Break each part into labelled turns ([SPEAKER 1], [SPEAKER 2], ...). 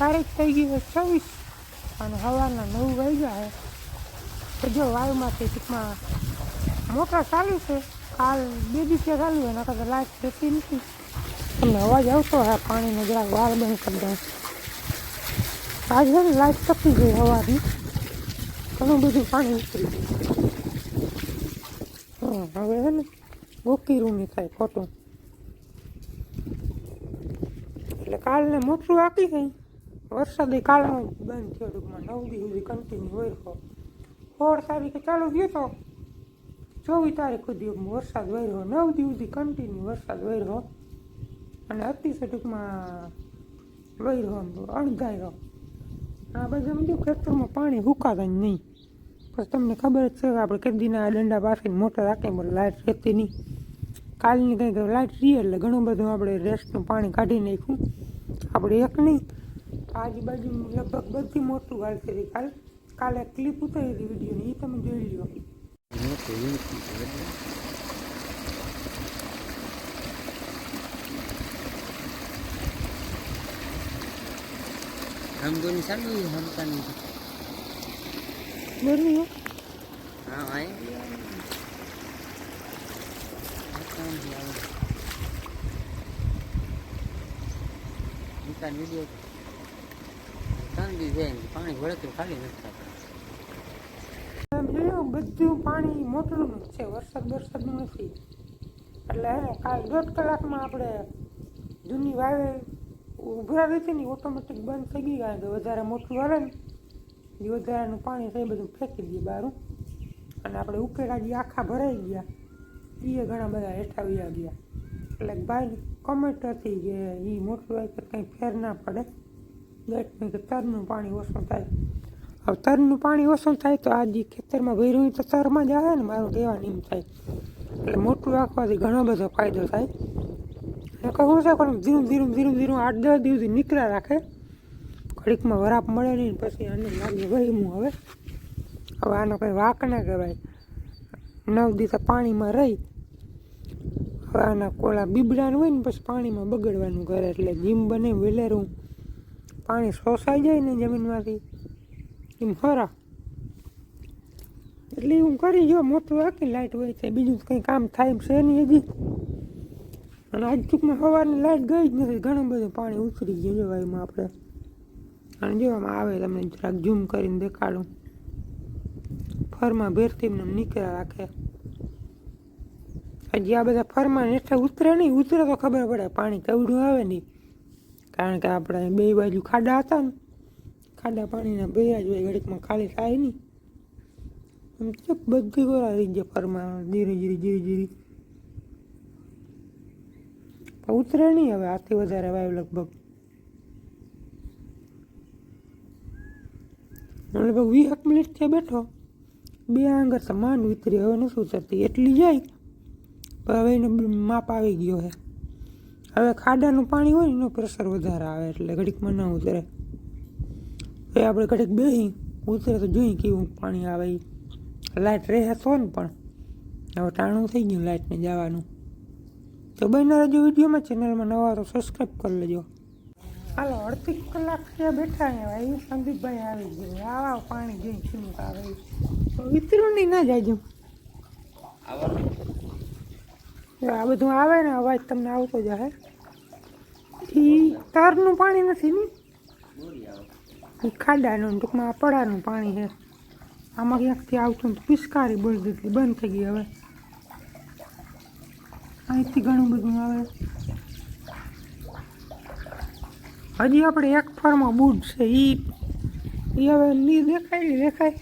[SPEAKER 1] તારીખ થઈ ગઈ છે છવ્વીસ અને સવારના નવ વાગ્યા છે જો વાયુમાંથી ટૂંકમાં મોટર ચાલુ છે કાલ બે દિવસે ચાલુ હોય કરતાં લાઈટ જતી નથી તમને અવાજ આવતો હોય પાણીનો જરાક વાર બંધ કરી દઉં આજે લાઈટ તપી ગઈ હવાથી ઘણું બધું પાણી નીકળી ગયું હા હવે છે ને ગોકી રૂમી થાય ખોટું એટલે કાલને મોટું આપી ગઈ વરસાદ કાલનો બંધ થયો, ટૂંકમાં નવ દી સુધી કન્ટિન્યુ હોય તો સોળ તારીખે ચાલુ થયો તો ચોવીસ તારીખ સુધી વરસાદ વર્યો નવ દી સુધી કન્ટિન્યુ વરસાદ વર્યો અને અતિશય ટૂંકમાં વર્યો અણધાર્યો. આ બધા બધું ખેતરમાં પાણી હુકાતા જ નહીં. પછી તમને ખબર જ છે કે આપણે કેદીના દંડા પાસે મોટર રાખીએ બોલે લાઇટ રહેતી નહીં. કાલની કંઈક લાઇટ રહી એટલે ઘણું બધું આપણે રેસ્ટનું પાણી કાઢી નાખ્યું. આપણે એક નહીં આજુબાજુ લગભગ બધી મોટું ગાલતી હતી કાલ કાલે ક્લિપ ઉતારી હતી વિડીયોની એ તમે જોઈ લો
[SPEAKER 2] हम दोनों चालू है हम का नहीं
[SPEAKER 1] ગરમી હો
[SPEAKER 2] हाँ आएंगे काम भी आए दुकान वीडियो પાણી વળતું ખાલી નથી
[SPEAKER 1] બધું પાણી મોટરનું છે, વરસાદ વરસાદનું નથી. એટલે કાલ દોઢ કલાકમાં આપણે જૂની વાવે ઉભરા છે ને ઓટોમેટિક બંધ થઈ ગઈ, કારણ કે વધારે મોટું હાલે ને એ વધારાનું પાણી થઈ બધું ફેંકી દઈએ બહારું. અને આપણે ઉકેલા જે આખા ભરાઈ ગયા. એ ઘણા બધા હેઠા વયા ગયા. એટલે ભાઈ કમેન્ટ હતી કે એ મોટું હોય તો કંઈ ફેર ના પડે. તરનું પાણી ઓછું થાય. હવે તરનું પાણી ઓછું થાય તો આ જે ખેતરમાં ભર્યું તો તરમાં જ આવે ને, મારું કહેવાનું એમ થાય. એટલે મોટું રાખવાથી ઘણો બધો ફાયદો થાય. એટલે કહું છે પણ ધીરું ધીરું ધીરું ધીરું આઠ, દસ દિવસથી નીકળ્યા રાખે. ઘડીકમાં વરાપ મળે નહીં પછી આને લાગે ભાઈ હવે. હવે આનો કંઈ વાક ના કહેવાય. નવ દિવસ પાણીમાં રહી. હવે આના કોળા બીબડાનું હોય ને પછી પાણીમાં બગડવાનું કરે એટલે જીમ બને વેલેરું. પાણી શોષાઈ જાય ને જમીનમાંથી. એમ ખરા. એટલે હું કરી જો મોટું આખી લાઇટ હોય છે બીજું કંઈ કામ થાય એમ છે નહીં હજી. અને આજ ટૂંકમાં સવારની લાઇટ ગઈ જ નથી. ઘણું બધું પાણી ઉતરી ગયું જો વાયુમાં આપણે. અને જોવામાં આવે તમને જરાક ઝૂમ કરીને દેખાડું. ફરમાં ભેરથી નીકળ્યા રાખે. હજી આ બધા ફરમાં નેઠા ઉતરે નહીં. ઉતરે તો ખબર પડે પાણી કેવડું આવે નહીં કારણ કે આપણે બે બાજુ ખાડા હતા ને, ખાડા પાણીના ભર્યા જ હોય, ઘડીકમાં ખાલી થાય નહીં. એમ તો બધી ગોળા રહી જાય ફરમાં ધીરે ધીરે ધીરે ધીરે. ઉતરે નહીં હવે, આથી વધારે વાયુ લગભગ. લગભગ વીસ મિનિટ થયા બેઠો, બે આંગર તો માંડ ઉતરી હવે નથી ઉતરતી. એટલી જાય હવે એનો માપ આવી ગયો છે. હવે ખાડાનું પાણી હોય ને, એનું પ્રેશર વધારે આવે એટલે ઘડીકમાં ન ઉતરે. એ આપણે ઘડીક બેસી ઉતરે તો જોઈ કેવું પાણી આવે. લાઇટ રહે તો ને પણ, હવે ટાણું થઈ ગયું લાઇટને જવાનું. તો બનનાર રહેજો વિડીયોમાં ચેનલમાં નવા તો સબસ્ક્રાઈબ કરી લેજો. હાલો, અડધી કલાક થયા બેઠા અહીંયા એ સંદીપભાઈ આવી ગયો. આવા, પાણી જોઈ શું આવે. તો વિતરું નહીં ના જાયજો જો આ બધું આવે ને, અવાજ તમને આવતો જ હે એ તારનું પાણી નથી ને? ખાડાનું ટૂંકમાં પડાનું પાણી છે. આમાં ક્યાંકથી આવતું પિસ્કારી બોલી દીધી બંધ થઈ ગઈ હવે. અહીંથી ઘણું બધું આવે. હજી આપણે એક ફરમાં બૂટ છે એ હવે નહીં દેખાય દેખાય.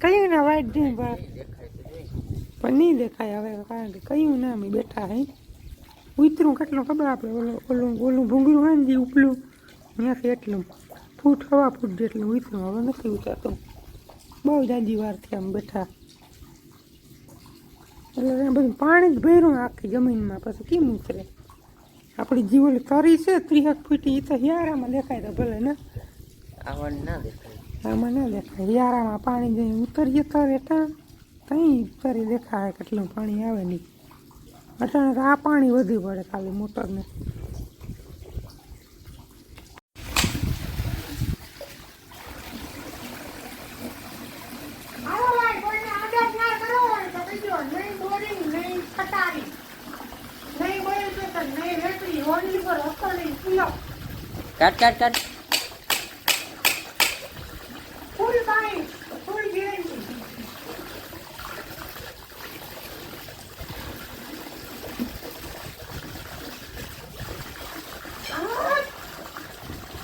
[SPEAKER 1] કઈ ના વાઈટ નહીં પણ નહીં દેખાય હવે કારણ કે કયું ના અમે બેઠા હે? ઉતરું કેટલું ખબર આપણે? ઓલું ઓલું ઓલું ભૂંગળું હોય ને જે ઉપલું અહીંયાથી એટલું ફૂટ હવા ફૂટ જેટલું ઉતરું. હવે નથી ઉતરતું. બહુ જાજી વારથી આમ બેઠા એટલે બધું પાણી જ ભર્યું આખી જમીનમાં પછી કેમ ઉતરે? આપણી જીવન તરી છે ત્રીસેક ફૂટી એ તો હિયારામાં દેખાય તો ભલે ને.
[SPEAKER 2] આવવાનું ના દેખાય.
[SPEAKER 1] આમાં ના દેખાય. હિયારામાં પાણી જઈને ઉતરીએ તરે ત્યાં ત્યાં ફરી દેખાય કેટલું પાણી આવે નહીં અચાનક આ પાણી વધી પડે ખાલી મોટરને. કાટ કાટ કોઈને આદર ના કરવો હોય તો કહેજો. નહીં બોરિંગ, નહીં ખટારી, નહીં બોરિંગ પેપર, નહીં રેકડી, ઓનલી પર હકલી, પીઓ.
[SPEAKER 2] કાટ કાટ કાટ
[SPEAKER 1] ફૂલ પાણી, ફૂલ ગેરંટી. આ,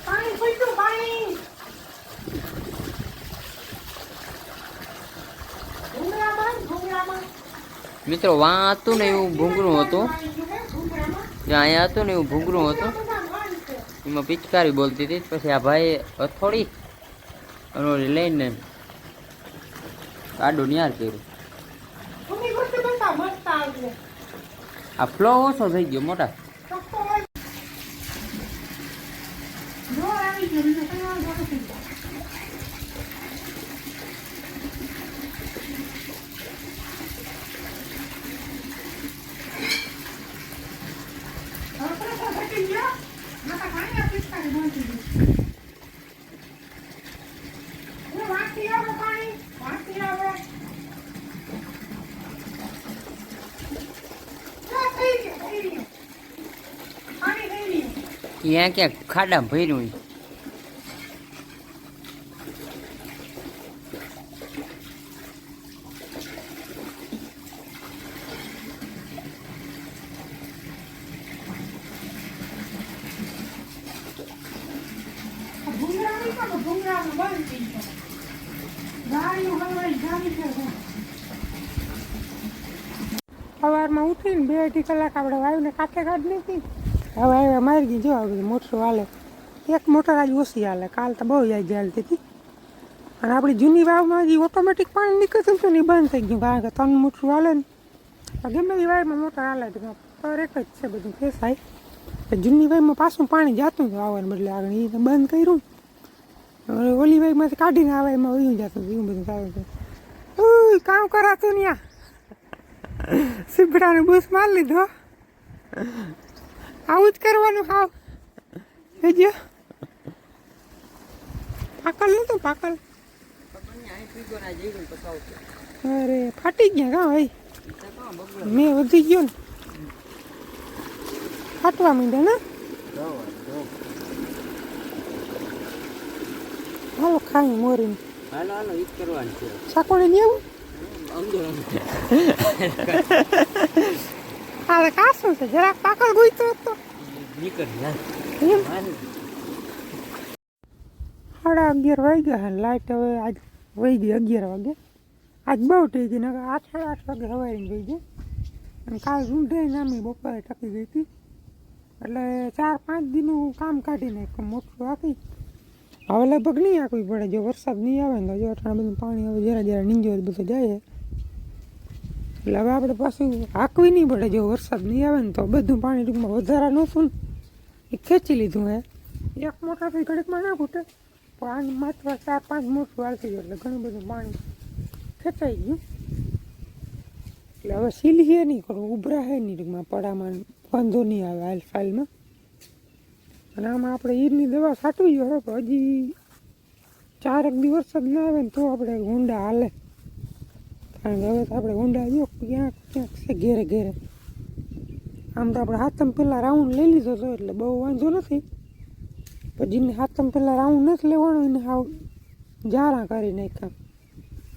[SPEAKER 1] પાણી ખૂટ્યું, પાણી. ભૂંગળામાં, ભૂંગળામાં.
[SPEAKER 2] મિત્રો વાં હતું ને એવું ભૂંગળું હતું જ્યાં અહીંયા હતું ને એવું ભૂંગળું હતું એમાં પિચકારી બોલતી હતી પછી આ ભાઈ હથોડી અને લઈને આડું ન્યાર કર્યું. આ ફ્લો ઓછો થઈ ગયો, મોટા.
[SPEAKER 1] આવી ગયો, બીજું કંઈ વાંધો નથી. હવે ખરેખર ઘટી ગયો. નકર ઘણી આ પિચકારી બોલતી હતી. હવે વાંચી આવે પાણી, વાંચી આવે. જો થઈ ગયું, થઈ ગયું. પાણી થઈ ગયું.
[SPEAKER 2] ત્યાં ક્યાંક ખાડામાં ભર્યું છે.
[SPEAKER 1] ભૂંગળાની તો ભૂંગળાનું બંધ સવારમાં ઉઠીને બે અઢી કલાક આપણે વાયુને કાંઠે કાઢી લીધી હવે હવે મારી ગઈ જો હવે મોટરો હાલે. એક મોટર આજ ઓછી હાલે. કાલ તો બહુ જાય હાલતી હતી. અને આપણી જૂની વાવમાં હજી ઓટોમેટિક પાણી નીકળતું હતું ને એ બંધ થઈ ગયું. કારણ કે ત્રણ મોટરું હાલે ને. ગમે એ વાયમાં મોટર હાલે પર એક જ છે બધું. ફેસાય જૂની વાયમાં પાછું પાણી જતું હતું આવવાને બદલે. આગળ એને બંધ કર્યું. હવે ઓલી વાયમાંથી કાઢીને આવે એમાં વયું જતું એવું બધું થાય છે. કામ કરાતું ને સીભડાને બૂસ મારી લીધો. આવું જ કરવાનું હાવ. જોજો પાકલ નતું પાકલ? અરે, ફાટી ગયા કા ભાઈ? મેં વધી ગયો ને. ફાટવા માંડ્યા ને? હાલો ખાઈ મોરીને.
[SPEAKER 2] હાલો હાલો ઈ કરવાનું છે.
[SPEAKER 1] સાકોડે કાશું છે જરાક પાકળ ગુઈતો હતો. સાડા અગિયાર વાગ્યા હે લાઇટ હવે આજ વહી ગઈ અગિયાર વાગે. આજ બહુ થઈ ગઈ નકર આઠ સાડા આઠ વાગે હવાઈને વહી ગઈ. અને કાલ રૂંઢે નામી બપોરે ટકી ગઈ હતી. એટલે ચાર પાંચ દિનનું કામ કાઢી નાખ્યું મોટું આખી હવે લગભગ નહીં આંકવી પડે. જો વરસાદ નહીં આવે ને તો જો અટાણે બધું પાણી હવે જરા જરા નીંજો બધું જાય. એટલે હવે આપણે પાછું આંકવી નહીં પડે. જો વરસાદ નહીં આવે ને તો બધું પાણી ટૂંકમાં વધારા નહોતું ને એ ખેંચી લીધું હે. એક મોટાથી ઘડીકમાં ના ખૂટે. પણ આની માત્ર ચાર પાંચ મોટું હાલતી ગયું. એટલે ઘણું બધું પાણી ખેંચાઈ ગયું. એટલે હવે સીલી હે નહીં કરવું. ઉભરા હે નહીં ટૂંકમાં. પડામાં વાંધો નહીં આવે હાલ ફાઇલમાં. અને આમાં આપણે ઈરની દવા છાંટવી હોય તો હજી ચારક દિવસ જ ના આવે ને તો આપણે ઊંડા હાલે. કારણ કે હવે તો આપણે ઊંડા જો ક્યાંક ક્યાંક છે ઘેરે ઘેરે. આમ તો આપણે હાથમ પહેલાં રાઉન્ડ લઈ લીધો હતો એટલે બહુ વાંધો નથી. પણ જેને હાથમ પહેલાં રાઉન્ડ નથી લેવાનો એને હાવ જારા કરી નાખ્યા.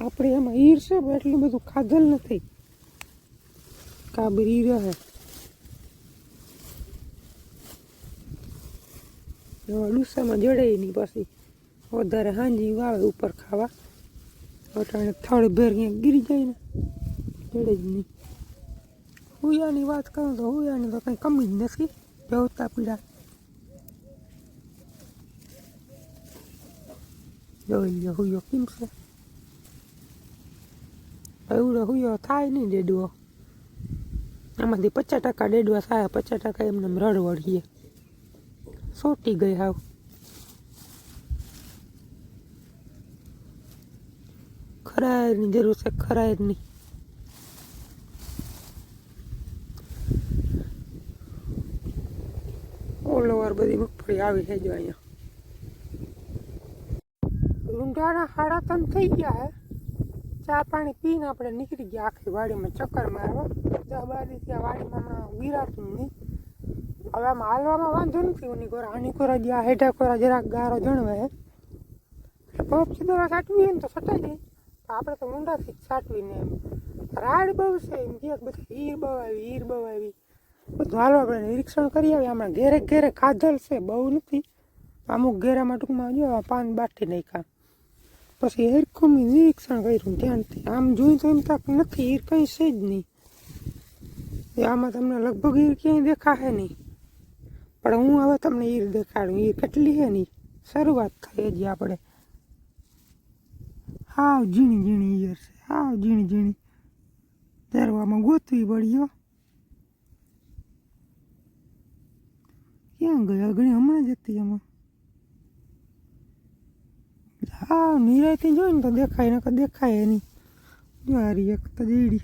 [SPEAKER 1] આપણે એમાં ઈર છે એટલું બધું ખાધલ નથી. કાબરી રહે એવા જડાય જડે નહીં પછી. વધારે હાંજી વાવે ઉપર ખાવા. અટાણે થળ ભેર ક્યાંક ગીરી જાય ને. જડે જ નહીં. હુયાની વાત કરું તો હુયાની તો કંઈ કમી જ નથી. જવતા પીડા. જોઈ લો હુયો કેમ છે? એવડો હુયો થાય નહીં ડેડવો. આમાંથી પચાસ ટકા ડેડવા થાય, પચાસ ટકા એમને એમ રડવડીએ. સોટી ગઈ હાવ. ખરાયરની જરૂર છે ખરાયરની ઓલવાર બધી મગફળી આવી છે જો અહીંયા. ઊંડાના સાડા ત્રણ થઈ ગયા હે. ચા પાણી પીને આપણે નીકળી ગયા આખી વાડીમાં ચક્કર મારવા. જા બારી આ વાડીમાં હમણાં નહીં. હવે આમાં હાલવામાં વાંધો નથી ઓની કોરા આની કોરા આ હેઠા કોરા જરાક ગારો જણવે. પગ સીધો સાટવી ને તો સટાઈ જાય પણ આપણે તો ઊંડાથી જ સાટવીને એમ. રાડ બહુ છે એમ કે બધા ઈર બહુ આવી ઈર બહુ આવી બધું હાલો આપણે નિરીક્ષણ કરી આવીએ. હમણાં ઘેરે ઘેરે ખાધલ છે, બહુ નથી. અમુક ઘેરામાં ટૂંકમાં જો પાન બાટી નાખ્યા. પછી હેરખું નિરીક્ષણ કર્યું, ધ્યાનથી. આમ જોઈ તો એમ તક નથી ઈર કંઈ છે જ નહીં. આમાં તમને લગભગ ઈર ક્યાંય દેખાશે નહીં. પણ હું હવે તમને ઈર દેખાડું ઈર કેટલી છે ને શરૂઆત થઈ જ આપણે. હાવ ઝીણી ઝીણી ઈયર છે, હાવ ઝીણી ઝીણી. ધરવામાં ગોતવી પડ્યો ક્યાં ગઈ અગણી હમણાં જ હતી એમાં? હા નિરાયથી જોઈને તો દેખાય ને દેખાય એની જો આ એક તો જીડી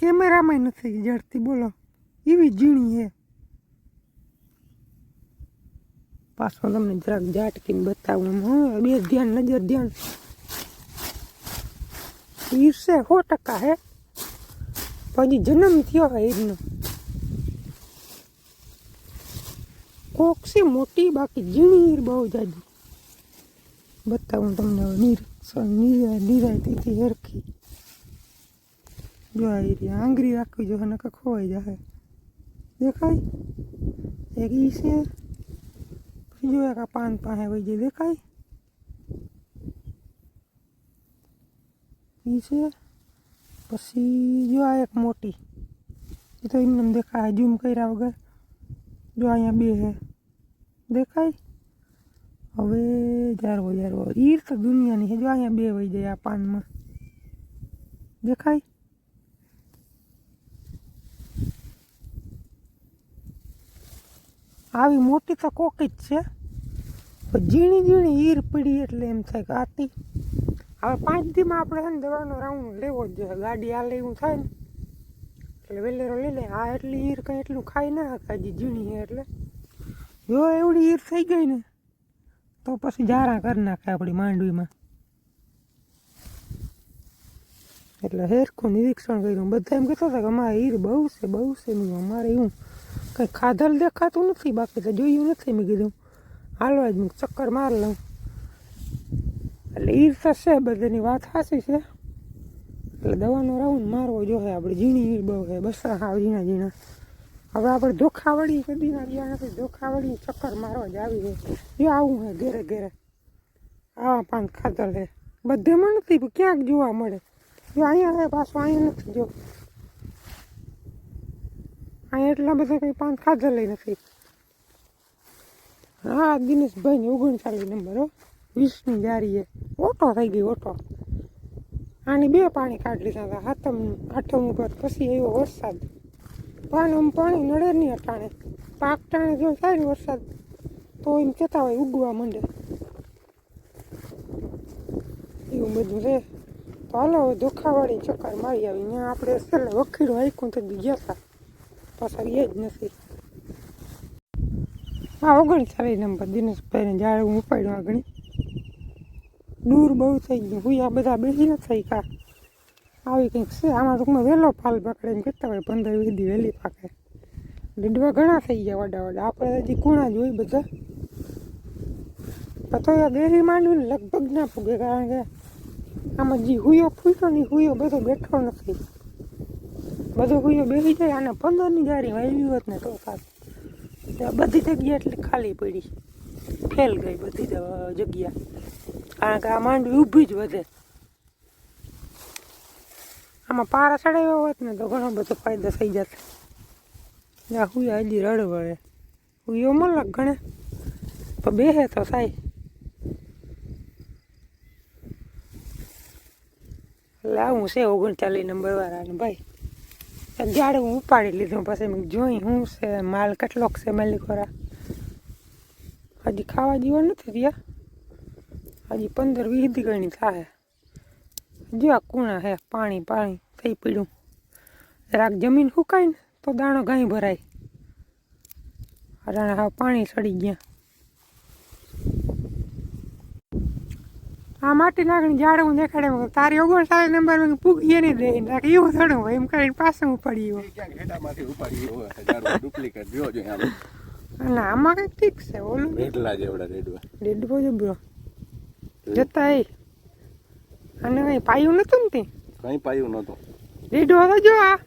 [SPEAKER 1] કેમેરામાં નથી જડતી બોલો એવી ઝીણી છે પાછો તમને જરાક ઝાટકીને બતાવું હા બે ધ્યાન નજર ધ્યાન ઈર છે સો ટકા હે પછી જન્મ થયો હે ઈરનો કોક છે મોટી બાકી ઝીણી ઈર બહુ જાજી બતાવું તમને હવે નિરીક્ષણ નિરાય નિરાયતીથી હરખી જો આ ઈરી આંગળી રાખવી જોઈએ, નકર ખોવાઈ જશે દેખાય? એક ઈ છે. પછી જો એક આ પાન પાસે વહી જાય, દેખાય? ઈ છે. પછી જો આ એક મોટી. એ તો એમને દેખાય, ઝૂમ કર્યા વગર. જો અહીંયા બે છે. દેખાય? હવે જારવો જારવો. ઈર તો દુનિયાની છે. જો અહીંયા બે વહી જાય આ પાનમાં. દેખાય? આવી મોટી તો કોકી જ છે. ઝીણી ઝીણી ઈર પડી એટલે એમ થાય કે આતી. હવે પાંચ દીમાં આપણે છે ને દવાનો રાઉન્ડ લેવો જ જોઈએ. ગાડી આ લેવું થાય ને. એટલે વેલેરો લઈ લે. આ એટલી ઈર કંઈ એટલું ખાઈ ના શકે હજી ઝીણી એટલે. જો એવડી ઈર થઈ ગઈ ને, તો પછી જારા કરી નાખે આપણી માંડવીમાં. એટલે હેરખું નિરીક્ષણ કર્યું. બધા એમ કહેતા હતા કે અમારે ઈર બહુ છે બહુ છે. મેં અમારે એવું કંઈ ખાધલ દેખાતું નથી, બાકી તો જોયું નથી મેં કીધું. હાલવા જ મેં ચક્કર માર લઉં. એટલે ઈર તો છે, બધાની વાત સાચી છે. એટલે દવાનો રાઉન્ડ મારવો જોઈએ, આપણે ઝીણી બહુ છે બસ હાવ ઝીણા ઝીણા. હવે આપણે ધોખાવાળી કદી ના ગયા નથી ધોખાવાળી ચક્કર મારવા જ આવી છે. જો આવું હે ઘેરે ઘેરે. આવા પાન ખાધલ છે બધેમાં નથી, ક્યાંક જોવા મળે. જો અહીંયા પાછું અહીંયા નથી, જો. અહીંયા એટલા બધા કંઈ પાન ખાધલ નથી. હા દિનેશભાઈ ઓગણચાલીસ નંબર, હો. વીસની જારીએ. ઓટો થઈ ગઈ ઓટો. આની બે પાણી કાઢી લીધા હતા. હાથમ આઠમ ઉપર પછી આવ્યો વરસાદ. પાણી પાણી નડે નહીં અટાણે. પાક ટાણે જો થાય ને વરસાદ, તો એમ કહેતા હોય ઉગવા માંડે. એવું બધું રહે તો હાલો, હવે ધોખાવાળી ચક્કર મારી આવી. ત્યાં આપણે છેલ્લે વખીડો હાઈકું તો ગયા હતા. પાછા એ જ નથી. હા ઓગણચાલીસ નંબર દિનેશભાઈને ઝાડ હું ઉપાડ્યું આગળ. દૂર બહુ થઈ ગયું. હુયા બધા બેસી ન થઈ કા. આવી કંઈક છે. આમાં ટૂંકમાં વહેલો ફાલ પકડે એમ કહેતા હોય પંદર દી વહેલી પાકે. લીડવા ઘણા થઈ ગયા વડા વડા. આપણે હજી કુણા જ હોય બધા. પણ તો એ માંડવી લગભગ ના પૂગે કારણ કે આમાં જે હુયો ફૂટ્યો ને હુયો બધો બેઠો નથી. બધો હુયો બેસી જાય અને પંદરની જારી આવી હોત ને તો સારું. બધી જગ્યા એટલે ખાલી પડી. ફેલ ગઈ બધી જગ્યા. કારણ કે આ માંડવી ઊભી જ વધે. આમાં પારા ચડાવ્યા હોત ને તો ઘણો બધો ફાયદો થઈ જત ના હું હજી રડવડે હુયો મલક ગણે. તો બેહે તો એટલે આવું છે ઓગણચાલીસ નંબર વાળાને ભાઈ. ઝાડ હું ઉપાડી લીધું, પછી મેં જોઈ શું છે, માલ કેટલોક છે માલિકોરા હજી ખાવા જેવો નથી રહ્યા. હજી પંદર વીસ ગણી થાય. જો આ કુણા હે, પાણી પાણી થઈ પડ્યું જરાક જમીન સુકાય ને, તો દાણો ગાય ભરાય. રાણા હા પાણી સડી ગયા. આ માટી નાખીને ઝાડવું દેખાડે તારી ઓગણ સારી નંબરમાં પૂગી નહીં દે નાખે એવું થોડું હોય એમ કરીને પાછું ઉપાડી હોય
[SPEAKER 3] હેઠામાંથી ઉપાડી હોય ડુપ્લિકેટ જોઈએ આમ
[SPEAKER 1] કંઈક ઠીક છે ઓલું.
[SPEAKER 3] રેડલા જેવડા રેડવા.
[SPEAKER 1] ડેડબો જબરો જતા એ અને કઈ પાયું નતું ને તે?
[SPEAKER 3] કઈ પાયું નહોતું.
[SPEAKER 1] રેડવો તો જો આ.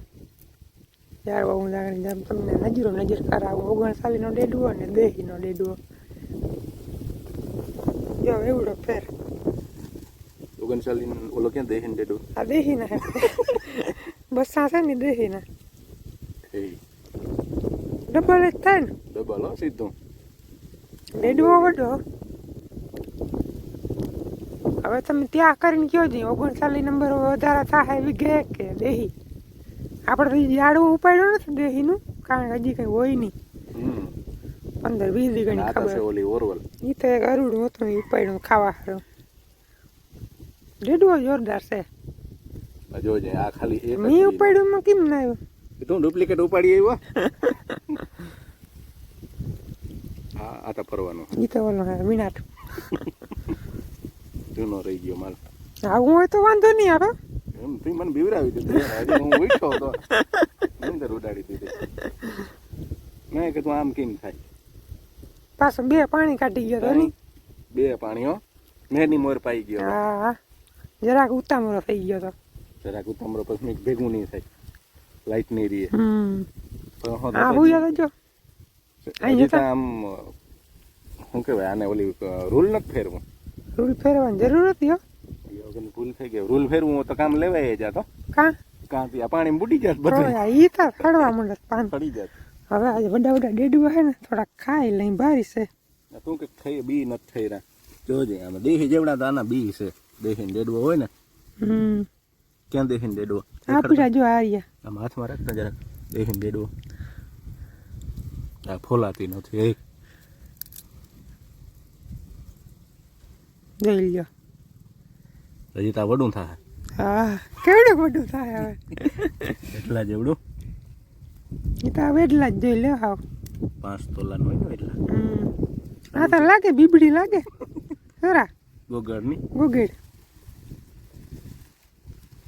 [SPEAKER 1] યાર બહુ લાગણી જેમ તમને નજરો નજર કરાવો. ઓગણસાલીનો ડેડવો અને દેહીનો ડેડવો જો એવડો ફેર.
[SPEAKER 3] ઓગણચાલીસ ઓલો ક્યાં દેહીને રેડવું
[SPEAKER 1] આ દેહીના હે બસા છે ને દેહીના ડબલ જ થાય ને
[SPEAKER 3] ડબલ હો સીધું
[SPEAKER 1] ડેડવો વડો હવે તમે ત્યાં કરીને કયો છે ઓગણચાલીસ નંબર વધારે થાય વિઘે કે દેહી આપણે તો યાડવું ઉપાડ્યું નથી દેહીનું કારણ કે હજી કંઈ હોય નહીં
[SPEAKER 3] હમ
[SPEAKER 1] પંદર વીસ
[SPEAKER 3] છે
[SPEAKER 1] ખબર
[SPEAKER 3] ઓલી ઓરવલ
[SPEAKER 1] એ તો એક અરુડ હતું એ ઉપાડ્યું ખાવા હારું ડેડવો જોરદાર છે.
[SPEAKER 3] જોજે આ ખાલી એક
[SPEAKER 1] મી ઉપાડ્યું માં કેમ ના આવ્યું?
[SPEAKER 3] તું ડુપ્લિકેટ ઉપાડી આવ્યો. હા આ તો ફરવાનું
[SPEAKER 1] તો હે વિનાટ
[SPEAKER 3] જૂનો રહી ગયો માલ.
[SPEAKER 1] આવું હોય તો વાંધો નહીં આવે.
[SPEAKER 3] એમ તું મને બીવરાવી દીધી. હું ઉઠ્યો તો અંદર ઉડાડી દીધી. મેં કીધું આમ કેમ થાય?
[SPEAKER 1] પાછો બે પાણી કાઢી ગયો તો
[SPEAKER 3] બે પાણીઓ મેની મોર પાઈ ગયો
[SPEAKER 1] હા હા. જરાક ઉતામળો થઈ ગયો તો
[SPEAKER 3] જરાક ઉતામળો પછી ભેગું નહીં થાય લાઈટ નહીં રહે
[SPEAKER 1] હમ
[SPEAKER 3] હું
[SPEAKER 1] યાદ જો.
[SPEAKER 3] આમ શું કહેવાય આને ઓલી રૂલ નથી ફેરવું
[SPEAKER 1] રૂલ ફેરવાની જરૂર હતી હો
[SPEAKER 3] ભૂલ થઈ ગયો રૂલ ફેરવું તો કામ લેવાય જાતો
[SPEAKER 1] કા
[SPEAKER 3] કા ત્યાં પાણી બુડી જાત બધું
[SPEAKER 1] ઈ તો ખડવા માંડે પાન
[SPEAKER 3] પડી જાત
[SPEAKER 1] હવે આજે વડા વડા ડેડું હે ને થોડા ખાઈ લઈ બારી છે
[SPEAKER 3] તું કે થઈ બી નથી થઈ રહ્યા જોજે આમાં દેહી જેવડા આના બી છે દેહીને ડેડવો હોય ને ક્યાં દેહીને ડેડવો?
[SPEAKER 1] આપડા જો રહ્યા.
[SPEAKER 3] આમ હાથમાં રાખતા જરાક. દેખીને ડેડવો. આ ફોલાતી નથી એક
[SPEAKER 1] જોઈ લ્યો.
[SPEAKER 3] હજી તા વડું થાય.
[SPEAKER 1] હા કેવડું વડું થાય હવે?
[SPEAKER 3] એટલા જેવડું
[SPEAKER 1] એ તો હવે એટલા જ જોઈ લે હાવ.
[SPEAKER 3] પાંચ તોલા હોય એટલા.
[SPEAKER 1] આ તો લાગે બીબડી લાગે. ખરા
[SPEAKER 3] ગોગળની?
[SPEAKER 1] ગુગેડ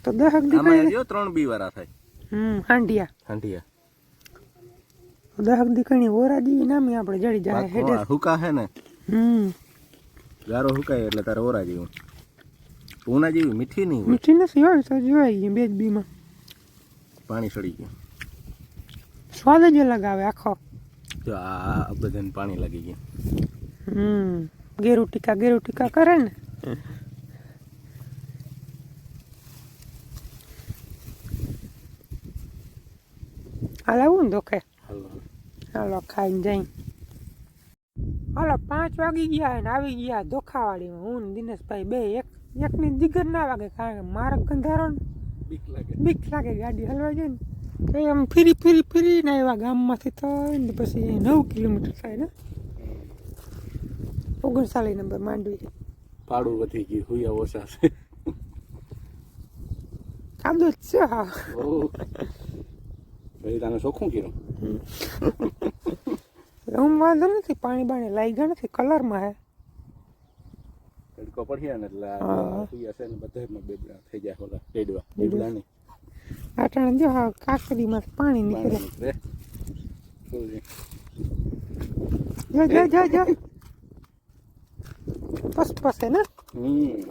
[SPEAKER 1] તો દહક દી કઈ
[SPEAKER 3] જો ત્રણ બી વાળા થાય.
[SPEAKER 1] હમ હાંડિયા.
[SPEAKER 3] હાંડિયા.
[SPEAKER 1] દહક દી કઈ ઓરા જેવી નામી આપણે જડી જાય હેડે.
[SPEAKER 3] હુકા હે ને?
[SPEAKER 1] હમ.
[SPEAKER 3] ગારો હુકાય એટલે તારે ઓરા જેવું. પૂના જેવી મીઠી નહીં
[SPEAKER 1] મીઠી નથી હોય તો જોઈ ગઈ બે જ બીમાં.
[SPEAKER 3] પાણી સડી ગયું.
[SPEAKER 1] સ્વાદ જ અલગ આવે આખો.
[SPEAKER 3] જો આ આ બધાને પાણી લાગી ગયું.
[SPEAKER 1] હમ ગેરુ ટીકા ગેરુ ટીકા કરે ને. હાલ આવું દોખે
[SPEAKER 3] હાલો
[SPEAKER 1] ખાઈને જઈ હાલો પાંચ વાગી ગયા ને આવી ગયા ધોખાવાડીમાં હું ને દિનેશભાઈ બે એક એકની દિગર ના વાગે કારણ કે માર્ગ ગંધારો
[SPEAKER 3] બીક લાગે.
[SPEAKER 1] બીક લાગે ગાડી હલવાઈ જાય ને. તો એમ ફરી ફરી ફરીને આવ્યા ગામમાંથી તો ને પછી નવ કિલોમીટર થાય ને. ઓગણસાલી નંબર માંડવી.
[SPEAKER 3] ભાડું વધી ગયું હુયા ઓછા છે.
[SPEAKER 1] આદો જ છે હા.
[SPEAKER 3] પછી તને ચોખ્ખું કીધું
[SPEAKER 1] હું વાંધો નથી પાણી બાણી લાગ્યા ગયા નથી કલરમાં હે.
[SPEAKER 3] તડકો પડ્યા ને એટલે આ
[SPEAKER 1] હા.
[SPEAKER 3] ને બધા બેબડા થઈ જાય ઓલા ડેડવા બેબડા નહીં.
[SPEAKER 1] આટાણે જો કાકડીમાંથી પાણી નીકળે? જો જો જો જો. પસ પસે ને.
[SPEAKER 3] હમ.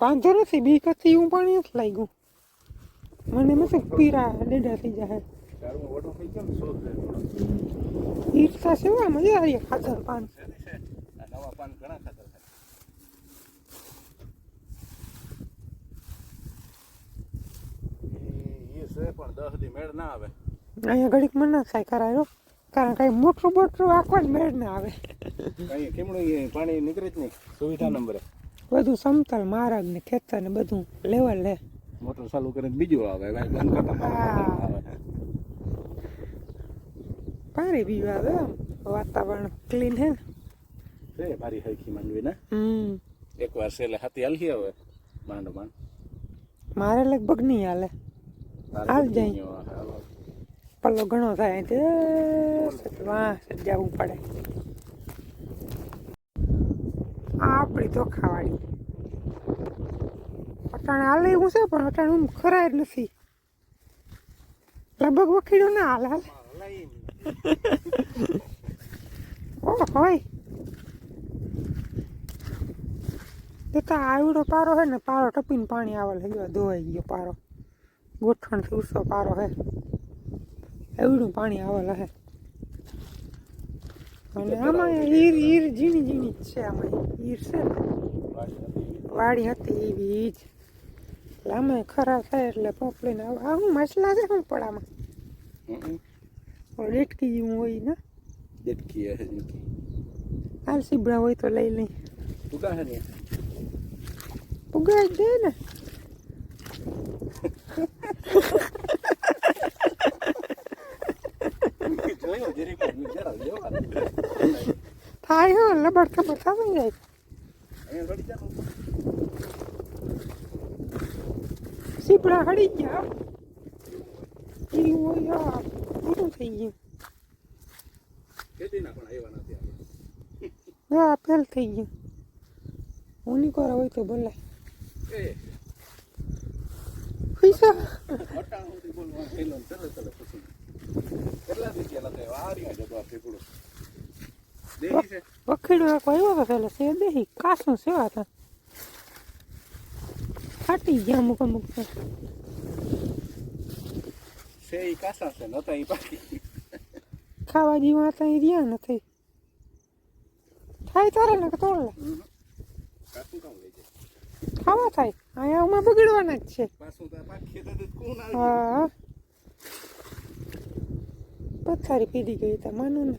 [SPEAKER 1] વાંધો નથી બી કથી હું પાણી નથી લાગ્યું. મને નથી પીરા ડેડા થઈ જાય. ઈર્ષા સેવા મજા આવી ખાતર પાન
[SPEAKER 3] નવા પાન. ઘણા ખાતર પણ દસ દી મેળ ના આવે
[SPEAKER 1] અહીંયા ઘડીક મને ના થાય કરાયો કારણ કે મોટરું બોટરું આખવા જ મેળ ના આવે.
[SPEAKER 3] અહીંયા પાણી નીકળે જ નહીં. સુવિધા નંબરે.
[SPEAKER 1] બધું સમતલ માર્ગ ને ખેતર ને બધું લેવલ લે
[SPEAKER 3] મોટર ચાલુ કરીને બીજું આવે ભાઈ બંધ કરતા પાણી
[SPEAKER 1] બીજું આવે. વાતાવરણ ક્લીન હે
[SPEAKER 3] છે મારી હરખી માંડવી ને.
[SPEAKER 1] હમ.
[SPEAKER 3] એકવાર છેલ્લે હાથી હાલી હવે માંડ માંડ.
[SPEAKER 1] મારે લગભગ નહીં હાલે. હાલ જાય. પલ્લો ઘણો થાય તે વાહ જવું પડે. આપણી આપણી ચોખાવાળી અટાણે હાલે એવું છે, પણ અટાણે હું ખરાય જ નથી. લગભગ વખીડો ના હાલ હાલ. ઓ, હોય. એ તો આવડો પારો હે ને, પારો ટપીને પાણી આવે લઈ ગયો ધોવાઈ ગયો પારો. ગોઠણથી ઉસો પારો હે એવડું પાણી આવે હે અને આમાં ઈર ઈર ઝીણી ઝીણી જ છે આમાં. ઈર છે ને? વાડી હતી એવી જ એટલે અમે ખરાબ થાય એટલે પંપ લઈને આવે આ હું મસલા છે હું પડામાં. ડેટકી જેવું હોય ને.
[SPEAKER 3] ડેટકી
[SPEAKER 1] હાલ સીબડા હોય તો લઈ લઈ. પુગાડી દે ને. થાય હો લબડ ખબર થતી જાય
[SPEAKER 3] અહીંયા રડી જાનું
[SPEAKER 1] સીપડા હળી ગયા. એનું હોય પૂરું થઈ ગયું. હા ફેલ થઈ ગયું. ઉનીકોરા હોય તો
[SPEAKER 3] બોલાય છે
[SPEAKER 1] વખીડો આવ્યો પેલા સે દેહી કાસું સેવા હતા ફાટી ગયા અમુક અમુક તો
[SPEAKER 3] છે કાસા છે નતા ઈ પાકી
[SPEAKER 1] ખાવા જેવા હતા એ રહ્યા નથી થાય તારે ને તોડ લે ખાવા થાય અહીંયા અમારે બગડવાના જ છે હા પથારી પીધી ગઈ તા માનું ને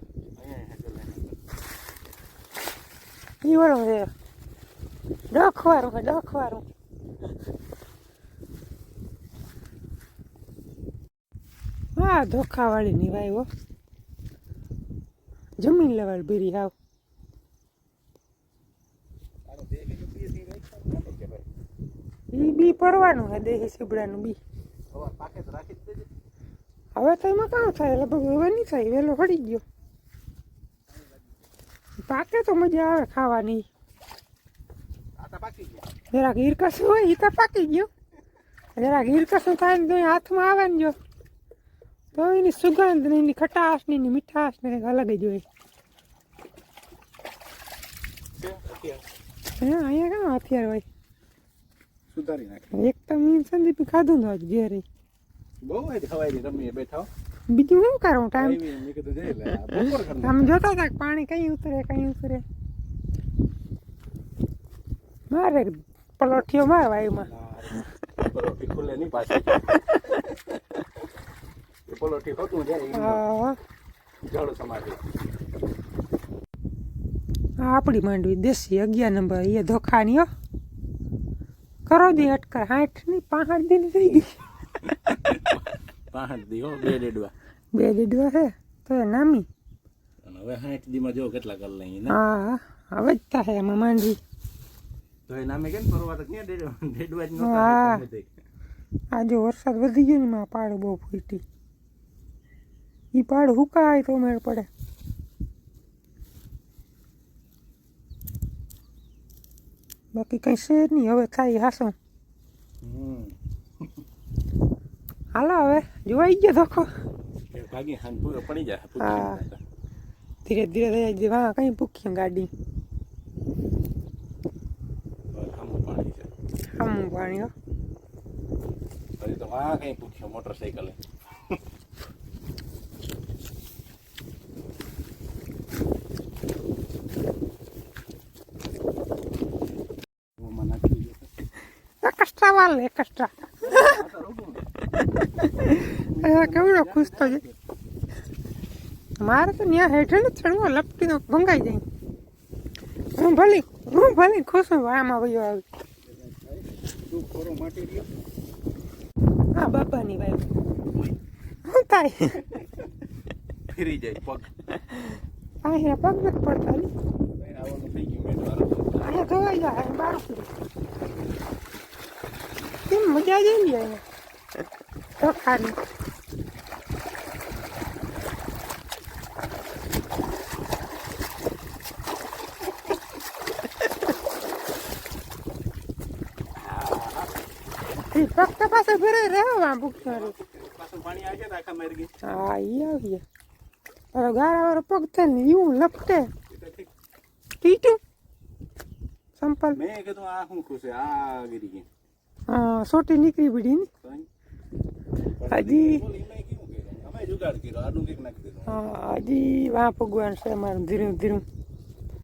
[SPEAKER 1] ઈ વાળો છે ડખવારું ડખવારું હા, ધોખાવાળી ની વાય હો. જમીન લેવાળ બીરી હાવ. ઈ બી પડવાનું હે, દેહી સીબડાનું બી. હવે તો એમાં કાં થાય? લગભગ હવે નહીં થાય વહેલો હળી ગયો. પાકે તો મજા આવે ખાવાની. જરાક ઈરકસું હોય એ તો પાકી ગયો. જરાક ઈરકસું થાય ને તો હાથમાં આવે ને જો. તો એની સુગંધ ને એની ખટાશ ને એની મીઠાશ ને કંઈક અલગ જ હોય. હા અહીંયા કાં હથિયાર હોય?
[SPEAKER 3] સુધારી નાખી.
[SPEAKER 1] એક તો મીન સંદીપ ખાધું આજ ઘેરે.
[SPEAKER 3] બહુ જ ખવાય રમીએ બેઠા
[SPEAKER 1] બીજું શું કરું? ટાઈમ
[SPEAKER 3] મેં
[SPEAKER 1] આમ જોતા હતા કે પાણી કઈ ઉતરે કઈ ઉતરે. મારે પલોઠીઓ મારવા એમાં.
[SPEAKER 3] પલોઠી ખુલે નહીં પાછી પલોઠી હોતું જાય
[SPEAKER 1] હા.
[SPEAKER 3] જળ સમાધિ
[SPEAKER 1] આપણી માંડવી દેશી અગિયાર નંબર એ ધોખાની હો. કરો દી અટકા હાઠની પાંહઠ દિન થઈ ગઈ.
[SPEAKER 3] પાંઠ દી હો બે ડેડવા.
[SPEAKER 1] બે દીડવા છે તો એ નામી.
[SPEAKER 3] હવે સાઠ દીમાં જો કેટલા કર લઈ ને?
[SPEAKER 1] હા હવે જ થાય એમાં માંડવી.
[SPEAKER 3] તો એ નામે કેમ ફરવા તો ક્યાં ડેડવા જ. નહોતા
[SPEAKER 1] આજે વરસાદ વધી ગયો ને માં પાડ બહુ ફૂટી. એ પાડ હુકાય તો મેળ પડે. બાકી કઈ છે નહીં હવે થાય હાસો. હાલો હવે જોવાઈ ગયો ધોખો
[SPEAKER 3] પડી જાય
[SPEAKER 1] ધીરે ધીરે થઈ જાય કઈ પૂખ્યું ગાડી
[SPEAKER 3] આમું પાણી છે
[SPEAKER 1] આમ પાણી હો
[SPEAKER 3] હજી તો વાં કઈ પૂછ્યો દે.
[SPEAKER 1] એક્સ્ટ્રા વાલ એક્સ્ટ્રા
[SPEAKER 3] આ તો રોગું ને.
[SPEAKER 1] કેવડો ખુશ તો છે. મારે તો ત્યાં હેઠળ ને ચડવો લપટી તો ભંગાઈ જાય. હું ભલી હું ભલી ખુશ હું આમાં વયો આવી. હા બાપાની વાઈફ. શું થાય
[SPEAKER 3] ફરી જાય પગ.
[SPEAKER 1] અહીંયા પગ નથી પડતા અહીંયા ધોવાઈ જાય બાર કેમ મજા જ આવી અહીંયા? તો ઈ ફક્ત પાસે ભરે રહેવા ભૂખ્યા
[SPEAKER 3] પાછું પાણી આવી જાય તો આખા મારી ગઈ
[SPEAKER 1] હા ઈ આવી તારો ગારા વાળો પગ થાય ને એવું લપટે.
[SPEAKER 3] તો.
[SPEAKER 1] ટીટું. સંપલ.
[SPEAKER 3] મેં કીધું આ શું ખુશે છે? આ ગીરી ગઈ.
[SPEAKER 1] હા સોટી નીકળી પડી ને. હજી. હજી વાં ભગવાન છે અમારું ધીરું ધીરું.